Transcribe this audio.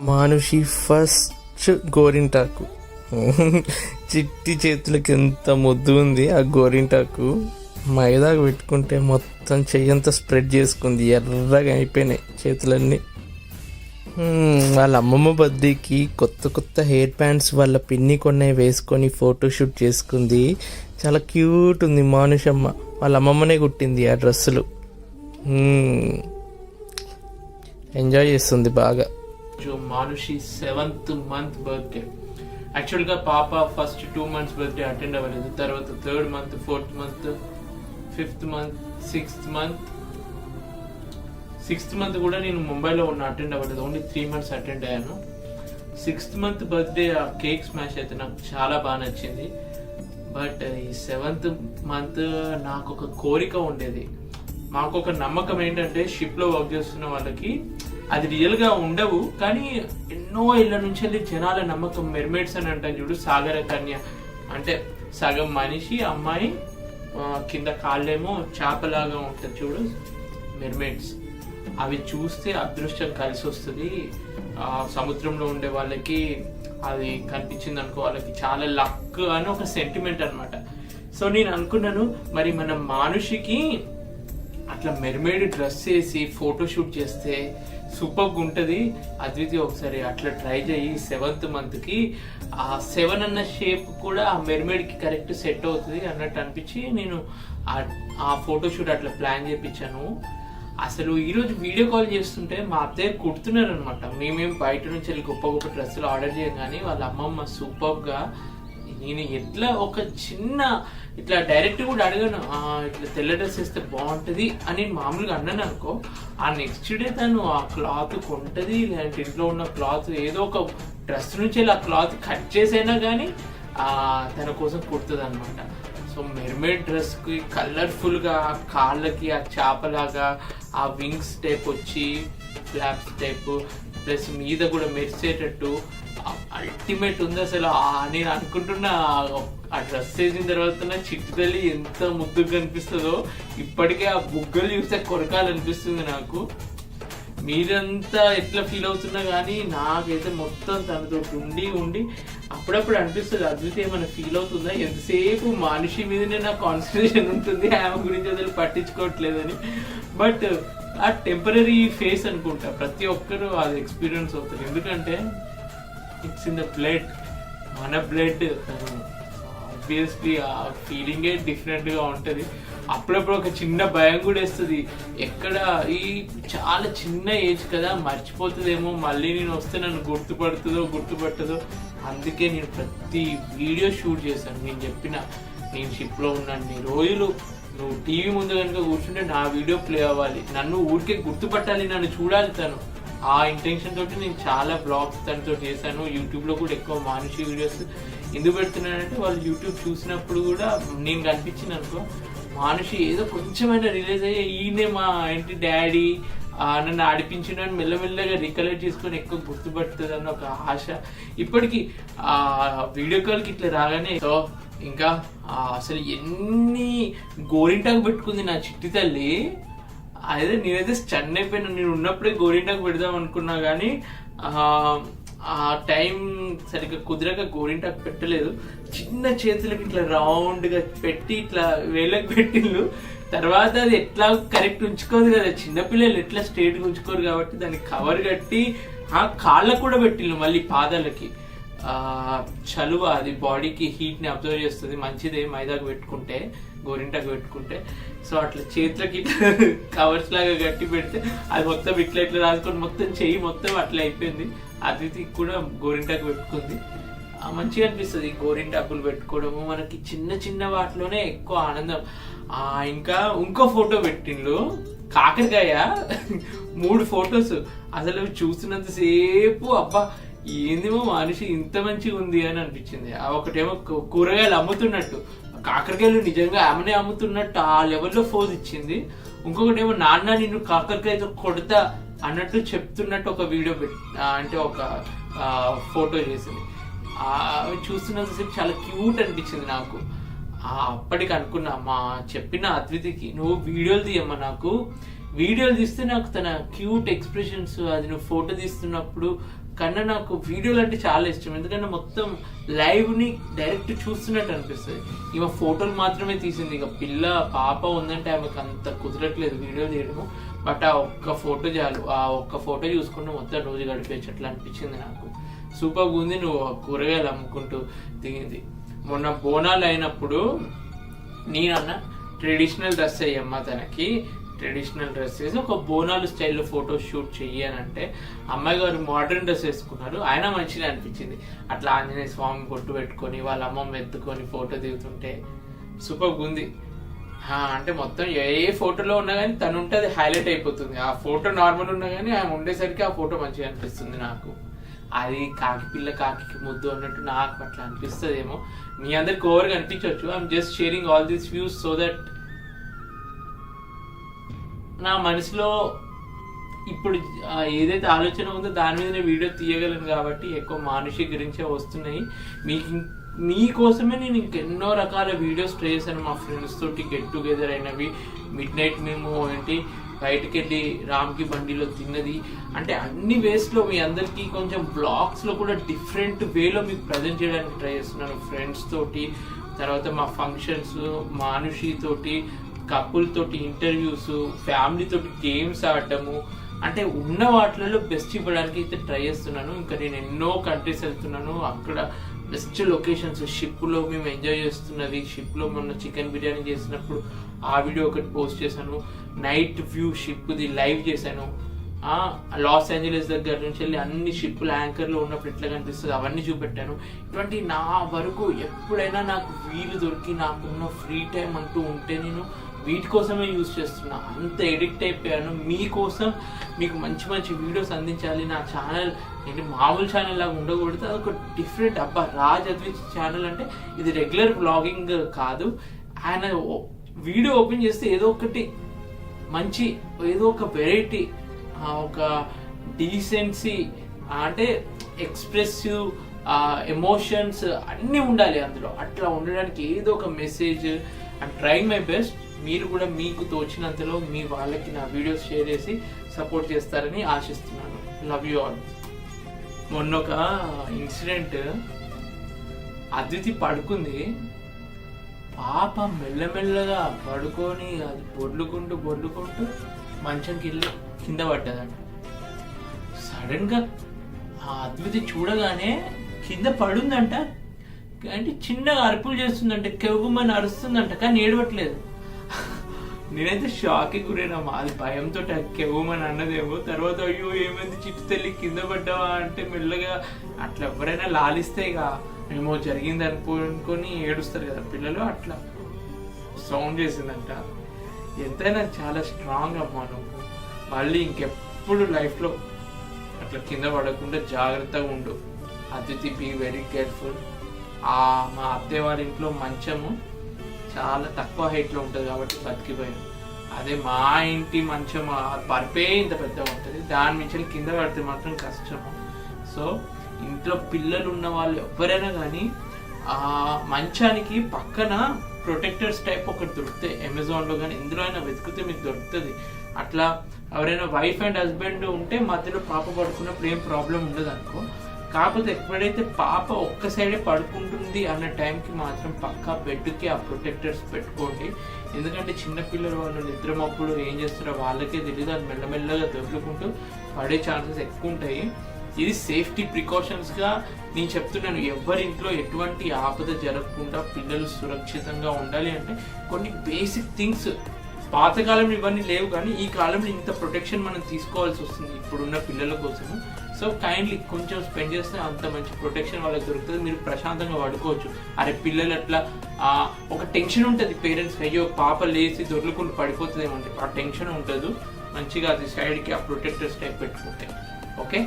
Manushi first గోరింటాకు. చిట్టి చేతులకి ఎంత ముద్దు ఉంది ఆ గోరింటాకు. మైదాకు పెట్టుకుంటే మొత్తం చెయ్యంతా స్ప్రెడ్ చేసుకుంది ఎర్రగా అయిపోయినాయి చేతులన్నీ. వాళ్ళ అమ్మమ్మ బర్త్డేకి కొత్త కొత్త హెయిర్ బ్యాండ్స్ వాళ్ళ పిన్ని కొనే వేసుకొని ఫోటోషూట్ చేసుకుంది. చాలా క్యూట్ ఉంది మానుషమ్మ. వాళ్ళ అమ్మమ్మనే కుట్టింది ఆ డ్రెస్సులు. ఎంజాయ్ చేస్తుంది బాగా. మానుషి సెవెంత్ మంత్ బర్త్డే యాక్చువల్గా పాప first two months birthday attend అవ్వలేదు. తర్వాత third month fourth month fifth month sixth month sixth month కూడా నేను ముంబైలో ఉన్న అటెండ్ అవ్వలేదు. ఓన్లీ త్రీ మంత్స్ అటెండ్ అయ్యాను. సిక్స్త్ మంత్ బర్త్డే ఆ కేక్ స్మాష్ అయితే నాకు చాలా బాగా నచ్చింది. బట్ ఈ సెవెంత్ మంత్ నాకు ఒక కోరిక ఉండేది. మాకు ఒక నమ్మకం ఏంటంటే షిప్లో వర్క్ చేస్తున్న వాళ్ళకి అది రియల్గా ఉండవు కానీ ఎన్నో ఇళ్ళ నుంచి వెళ్ళి జనాల నమ్మకం మెర్మేడ్స్ అని అంటాం చూడు సాగర కన్య. అంటే సగం మనిషి అమ్మాయి కింద కాళ్ళేమో చేపలాగా ఉంటుంది చూడు మెర్మేడ్స్. అవి చూస్తే అదృష్టం కలిసి వస్తుంది సముద్రంలో ఉండే వాళ్ళకి అది కనిపించింది అనుకో వాళ్ళకి చాలా లక్ అని ఒక సెంటిమెంట్ అన్నమాట. సో నేను అనుకున్నాను మరి మన మానుషికి అట్లా మెర్మేడ్ డ్రెస్ వేసి ఫోటోషూట్ చేస్తే సూపర్గా ఉంటుంది. అద్వితి ఒకసారి అట్లా ట్రై చేయి సెవెంత్ మంత్కి ఆ సెవెన్ అన్న షేప్ కూడా ఆ మెర్మేడ్కి కరెక్ట్ సెట్ అవుతుంది అన్నట్టు అనిపించి నేను ఆ- ఫోటోషూట్ అట్లా ప్లాన్ చేయించాను అసలు ఈరోజు వీడియో కాల్ చేస్తుంటే మా అత్తయ్య కుడుతున్నారు అనమాట మేమేం బయట నుంచి వెళ్ళి గొప్ప గొప్ప డ్రెస్సులు ఆర్డర్ చేయగానే వాళ్ళ అమ్మమ్మ సూపర్గా నేను ఎట్లా ఒక చిన్న ఇట్లా డైరెక్ట్ కూడా అడగను. ఇట్లా తెల్ల డ్రెస్ వేస్తే బాగుంటుంది అని మామూలుగా అన్నాను అనుకో ఆ నెక్స్ట్ డే తను ఆ క్లాత్ కొంటది లేదంటే ఇంట్లో ఉన్న క్లాత్ ఏదో ఒక డ్రెస్ నుంచి వెళ్ళి ఆ క్లాత్ కట్ చేసైనా కానీ తన కోసం కుడుతుంది అనమాట సో మెర్మేడ్ డ్రెస్కి కలర్ఫుల్గా కాళ్ళకి ఆ చేపలాగా ఆ వింగ్స్ టైప్ వచ్చి ఫ్లాప్స్ టైప్ ప్లస్ మీద కూడా మెరిసేటట్టు అల్టిమేట్ ఉంది అసలు. నేను అనుకుంటున్న ఆ- డ్రెస్ వేసిన తర్వాత చిట్టు తల్లి ఎంత ముద్దుగా కనిపిస్తుందో ఇప్పటికే ఆ బుగ్గలు చూస్తే కొరకాలనిపిస్తుంది నాకు. మీరంతా ఎట్లా ఫీల్ అవుతున్నా కానీ నాకైతే మొత్తం తనతో ఉండి ఉండి అప్పుడప్పుడు అనిపిస్తుంది. అద్భుతం ఏమైనా ఫీల్ అవుతుందా? ఎంతసేపు మనిషి మీదనే నా కాన్సన్ట్రేషన్ ఉంటుంది. ఆమె గురించి అసలు పట్టించుకోవట్లేదని. బట్ ఆ టెంపరీ ఫేస్ అనుకుంటా. ప్రతి ఒక్కరు అది ఎక్స్పీరియన్స్ అవుతుంది ఎందుకంటే ఇట్స్ ఇన్ ద బ్లడ్ మన బ్లడ్ ఆబ్వియస్లీ ఆ ఫీలింగే డిఫరెంట్గా ఉంటుంది. అప్పుడప్పుడు ఒక చిన్న భయం కూడా వేస్తుంది. ఎక్కడ ఈ చాలా చిన్న ఏజ్ కదా మర్చిపోతుందేమో మళ్ళీ నేను వస్తే నన్ను గుర్తుపడుతుందో గుర్తుపట్టదో. అందుకే నేను ప్రతి వీడియో షూట్ చేశాను. నేను చెప్పిన నేను షిప్లో ఉన్నన్ని రోజులు నువ్వు టీవీ ముందు కనుక కూర్చుంటే నా వీడియో ప్లే అవ్వాలి. నన్ను ఊరికే గుర్తుపట్టాలి నన్ను చూడాలి తను. ఆ ఇంటెన్షన్ తోటి నేను చాలా బ్లాగ్స్ దానితో చేశాను. యూట్యూబ్లో కూడా ఎక్కువ మానుషి వీడియోస్ ఎందుకు పెడుతున్నానంటే వాళ్ళు యూట్యూబ్ చూసినప్పుడు కూడా నేను కనిపించింది అనుకో మానుషి ఏదో కొంచెమైనా రిలీజ్ అయ్యి ఈయనే మా ఇంటి డాడీ నన్ను ఆడిపించిన మెల్లమెల్లగా రికలెక్ట్ చేసుకొని ఎక్కువ గుర్తుపడుతుంది అన్న ఒక ఆశ. ఇప్పటికీ ఆ వీడియో కాల్కి ఇట్లా రాగానే సో ఇంకా అసలు ఎన్ని గోరింటాకు పెట్టుకుంది నా చిట్టి తల్లి? అదే నేనైతే స్టన్ అయిపోయినా. నేను ఉన్నప్పుడే గోరింటాకు పెడదాం అనుకున్నా కానీ ఆ, టైం సరిగ్గా కుదరక గోరింటాకు పెట్టలేదు. చిన్న చేతులకు ఇట్లా రౌండ్గా పెట్టి ఇట్లా వేళ్ళకి పెట్టిళ్ళు. తర్వాత అది ఎట్లా కరెక్ట్ ఉంచుకోదు కదా. చిన్నపిల్లలు ఎట్లా స్ట్రేట్గా ఉంచుకోరు కాబట్టి దాన్ని కవర్ కట్టి ఆ కాళ్ళకు కూడా పెట్టిళ్ళు మళ్ళీ పాదాలకి. చలువ అది బాడీకి హీట్ని అబ్జర్వ్ చేస్తుంది. మంచిదే మైదాకు పెట్టుకుంటే. గోరింటాకు పెట్టుకుంటే సో అట్లా చేతులకి ఇట్లా కవర్స్ లాగా గట్టి పెడితే అది మొత్తం ఇట్లా ఇట్లా రాసుకొని మొత్తం చెయ్యి మొత్తం అట్లా అయిపోయింది. అతిథి కూడా గోరింటాకు పెట్టుకుంది. మంచిగా అనిపిస్తుంది గోరింటాకులు పెట్టుకోవడము. మనకి చిన్న చిన్న వాటిలోనే ఎక్కువ ఆనందం. ఆ ఇంకా ఇంకో ఫోటో పెట్టిండ్రు కాకరకాయ. మూడు ఫొటోస్. అసలు చూస్తున్నంతసేపు చూస్తున్నంత సేపు అబ్బా ఏందిమో మనిషి ఇంత మంచిగా ఉంది అని అనిపించింది. ఆ ఒకటేమో కూరగాయలు అమ్ముతున్నట్టు. కాకరకాయలు నిజంగా ఆమెనే అమ్ముతున్నట్టు ఆ లెవెల్లో ఫోజ్ ఇచ్చింది. ఇంకొకటి ఏమో నాన్న నిన్ను కాకరకాయతో కొడతా అన్నట్టు చెప్తున్నట్టు ఒక వీడియో అంటే ఒక ఫోటో చేసింది. అవి చూస్తున్నంతసేపు చాలా క్యూట్ అనిపించింది నాకు. అప్పటికి అనుకున్నా మా చెప్పిన అద్వితికి నువ్వు వీడియోలు తీయమ్మా నాకు. వీడియోలు తీస్తే నాకు తన క్యూట్ ఎక్స్ప్రెషన్స్ అది నువ్వు ఫోటో తీస్తున్నప్పుడు కన్నా నాకు వీడియోలు అంటే చాలా ఇష్టం. ఎందుకంటే మొత్తం లైవ్ని డైరెక్ట్ చూస్తున్నట్టు అనిపిస్తుంది. ఈమె ఫోటోలు మాత్రమే తీసింది. ఇక పిల్ల పాప ఉందంటే ఆమెకు అంత కుదరట్లేదు వీడియో తీయడము. బట్ ఆ ఒక్క ఫోటో చాలు. ఆ ఒక్క ఫోటో చూసుకుంటూ మొత్తం రోజు గడిపేయచ్చు అట్లా అనిపించింది నాకు. సూపర్ ఉంది నువ్వు ఆ కూరగాయలు అమ్ముకుంటూ దిగింది మొన్న బోనాలు అయినప్పుడు నేనన్న ట్రెడిషనల్ డ్రెస్ అయ్యమ్మ తనకి ట్రెడిషనల్ డ్రెస్ వేసి ఒక బోనాలు స్టైల్లో ఫోటో షూట్ చెయ్యనంటే అమ్మాయి గారు మోడర్న్ డ్రెస్ వేసుకున్నారు. ఆయన మంచిగా అనిపించింది. అట్లా ఆంజనేయ స్వామి కొట్టు పెట్టుకొని వాళ్ళ అమ్మమ్మ ఎత్తుకొని ఫోటో దిగుతుంటే సూపర్ ఉంది. అంటే మొత్తం ఏ ఫోటోలో ఉన్నా కానీ తను ఉంటే అది హైలైట్ అయిపోతుంది. ఆ ఫోటో నార్మల్ ఉన్నా కానీ ఆమె ఉండేసరికి ఆ ఫోటో మంచిగా అనిపిస్తుంది నాకు. అది కాకి పిల్ల కాకి ముద్దు అన్నట్టు నాకు అట్లా అనిపిస్తుంది ఏమో మీ అందరికి ఓవర్గా అనిపించవచ్చు I'm just sharing all these views so that నా మనసులో ఇప్పుడు ఏదైతే ఆలోచన ఉందో దాని మీద నేను వీడియో తీయగలను కాబట్టి ఎక్కువ మానుషి గురించే వస్తున్నాయి. మీకు మీకోసమే నేను ఇంకెన్నో రకాల వీడియోస్ ట్రై చేశాను. మా ఫ్రెండ్స్ తోటి గెట్ టుగెదర్ అయినవి. మిడ్ నైట్ మేము ఏంటి? బయటకు వెళ్ళి రామ్కి బండిలో తిన్నది. అంటే అన్ని వేస్లో మీ అందరికీ కొంచెం బ్లాగ్స్లో కూడా డిఫరెంట్ వేలో మీకు ప్రజెంట్ చేయడానికి ట్రై చేస్తున్నాను ఫ్రెండ్స్ తోటి. తర్వాత మా ఫంక్షన్స్ మానుషి తోటి కపుల్ తోటి ఇంటర్వ్యూస్ ఫ్యామిలీ తోటి గేమ్స్ ఆడటము అంటే ఉన్న వాటిలలో బెస్ట్ ఇవ్వడానికి అయితే ట్రై చేస్తున్నాను. ఇంకా నేను ఎన్నో కంట్రీస్ వెళ్తున్నాను. అక్కడ బెస్ట్ లొకేషన్స్ షిప్లో మేము ఎంజాయ్ చేస్తున్నది. షిప్లో మొన్న చికెన్ బిర్యానీ చేసినప్పుడు ఆ వీడియో ఒకటి పోస్ట్ చేశాను. నైట్ వ్యూ షిప్ది లైవ్ చేశాను. లాస్ ఏంజలస్ దగ్గర నుంచి వెళ్ళి అన్ని షిప్పులు యాంకర్లో ఉన్నప్పుడు ఎట్లా కనిపిస్తుంది అవన్నీ చూపెట్టాను. ఇటువంటి నా వరకు ఎప్పుడైనా నాకు వీలు దొరికి నాకున్న ఫ్రీ టైం అంటూ ఉంటే నేను వీటి కోసమే యూజ్ చేస్తున్నా. అంత ఎడిక్ట్ అయిపోయాను. మీకోసం మీకు మంచి మంచి వీడియోస్ అందించాలి. నా ఛానల్ ఏంటి? మామూలు ఛానల్ లాగా ఉండకూడదు. అదొక డిఫరెంట్ అబ్బా రాజ్ అద్విత్ ఛానల్ అంటే ఇది రెగ్యులర్ బ్లాగింగ్ కాదు. ఆయన వీడియో ఓపెన్ చేస్తే ఏదో ఒకటి మంచి ఏదో ఒక వెరైటీ ఒక డీసెన్సీ అంటే ఎక్స్ప్రెసివ్ ఎమోషన్స్ అన్నీ ఉండాలి అందులో. అట్లా ఉండడానికి ఏదో ఒక message. I'm trying my best. మీరు కూడా మీకు తోచినంతలో మీ వాళ్ళకి నా వీడియోస్ షేర్ చేసి సపోర్ట్ చేస్తారని ఆశిస్తున్నాను. లవ్ యూ ఆల్ మొన్న ఒక ఇన్సిడెంట్ అదితి పడుకుంది. పాప మెల్లమెల్లగా పడుకొని అది బొడ్లుకుంటూ బొడ్లుకుంటూ మంచం వెళ్ళి కింద పడ్డదంట. సడన్గా ఆ అద్వితి చూడగానే కింద పడుందంట. అంటే చిన్నగా అరుపులు చేస్తుందంట కెవ్వమని అరుస్తుందంట కానీ ఏడవట్లేదు. నేనైతే షాక్కి గురైనా అది భయంతో కెవ్వమని అన్నదేమో తర్వాత అయ్యో ఏమైంది? చిట్టు తల్లి కింద పడ్డావా? అంటే మెల్లగా అట్లా ఎవరైనా లాలిస్తే ఇక ఏమో జరిగింది అనుకొని ఏడుస్తారు కదా పిల్లలు అట్లా. సౌండ్ చేసిందంట. ఎంతైనా చాలా స్ట్రాంగ్ అమ్మా నువ్వు. మళ్ళీ ఇంకెప్పుడు లైఫ్లో అట్లా కింద పడకుండా జాగ్రత్తగా ఉండు. అతిథి బీ వెరీ కేర్ఫుల్ ఆ మా అత్తయ్య వాళ్ళ ఇంట్లో మంచము చాలా తక్కువ హైట్లో ఉంటుంది కాబట్టి బతికిపోయాను. అదే మా ఇంటి మంచం పర్పే ఇంత పెద్దగా ఉంటుంది. దాని నుంచి కింద పడితే మాత్రం కష్టము సో ఇంట్లో పిల్లలు ఉన్న వాళ్ళు ఎవరైనా కానీ ఆ మంచానికి పక్కన ప్రొటెక్టర్స్ టైప్ ఒకటి దొరుకుతాయి. అమెజాన్లో కానీ ఎందులో అయినా వెతికితే మీకు దొరుకుతుంది. అట్లా ఎవరైనా వైఫ్ అండ్ హస్బెండ్ ఉంటే మధ్యలో పాప పడుకున్నప్పుడు ఏం ప్రాబ్లం ఉండదు అనుకో కాకపోతే ఎప్పుడైతే పాప ఒక్క సైడే పడుకుంటుంది అన్న టైంకి మాత్రం పక్కా బెడ్కి ఆ ప్రొటెక్టర్స్ పెట్టుకోండి. ఎందుకంటే చిన్నపిల్లలు వాళ్ళు నిద్రమప్పుడు ఏం చేస్తారో వాళ్ళకే తెలియదు అది మెల్లమెల్లగా దొరుకుకుంటూ పడే ఛాన్సెస్ ఎక్కువ ఉంటాయి ఇది సేఫ్టీ ప్రికాషన్స్గా నేను చెప్తున్నాను. ఎవరింట్లో ఎటువంటి ఆపద జరగకుండా పిల్లలు సురక్షితంగా ఉండాలి అంటే కొన్ని బేసిక్ థింగ్స్ పాతకాలంలో ఇవన్నీ లేవు కానీ ఈ కాలంలో ఇంత ప్రొటెక్షన్ మనం తీసుకోవాల్సి వస్తుంది ఇప్పుడున్న పిల్లల కోసము. సో కైండ్లీ కొంచెం స్పెండ్ చేస్తే అంత మంచి ప్రొటెక్షన్ వాళ్ళకి దొరుకుతుంది. మీరు ప్రశాంతంగా పడుకోవచ్చు అరే పిల్లలు అట్లా ఆ, ఒక టెన్షన్ ఉంటుంది. పేరెంట్స్ అయ్యో పాప లేచి దొర్లుకుని పడిపోతుంది ఏమంటే ఆ టెన్షన్ ఉంటుంది. మంచిగా అది సైడ్కి ఆ ప్రొటెక్టర్స్ టైప్ పెట్టుకుంటే. ఓకే